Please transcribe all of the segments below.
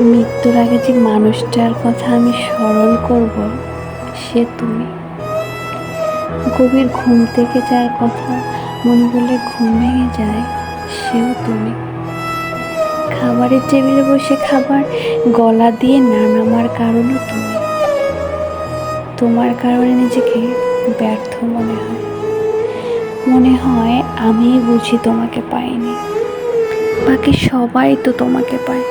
মৃত্যুর আগে যে মানুষটার কথা আমি স্মরণ করব, সে তুমি। গভীর ঘুম থেকে যার কথা মনে করলে ঘুম ভেঙে যায়, সেও তুমি। খাবারের টেবিলে বসে খাবার গলা দিয়ে না নামার কারণও তুমি। তোমার কারণে নিজেকে ব্যর্থ মনে হয়। মনে হয় আমি বুঝি তোমাকে পাইনি। বাকি সবাই তো তোমাকে পায়।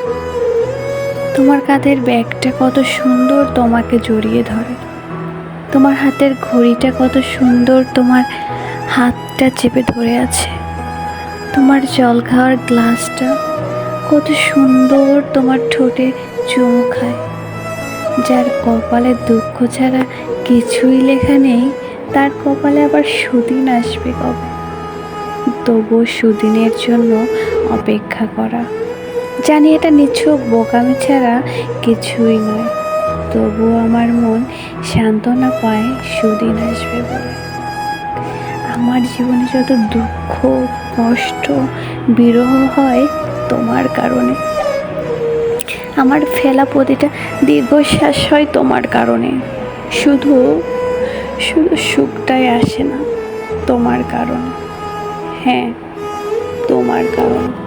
তোমার কাঁধের ব্যাগটা কত সুন্দর তোমাকে জড়িয়ে ধরে। তোমার হাতের ঘড়িটা কত সুন্দর তোমার হাতটা চেপে ধরে আছে। তোমার জল খাওয়ার গ্লাসটা কত সুন্দর তোমার ঠোঁটে চুমু খায়। যার কপালে দুঃখ ছাড়া কিছুই লেখা নেই, তার কপালে আবার সুদিন আসবে কবে? তবুও সুদিনের জন্য অপেক্ষা করা জানি এটা নিছক বোকামি ছাড়া কিছুই নয়। তবুও আমার মন সান্ত্বনা পায় সুদিন আসবে বলে। আমার জীবনে যত দুঃখ, কষ্ট, বিরহ হয় তোমার কারণে। আমার ফেলা প্রতিটা দীর্ঘশ্বাস হয় তোমার কারণে। শুধু শুধু সুখটাই আসে না তোমার কারণে। হ্যাঁ তোমার কারণে।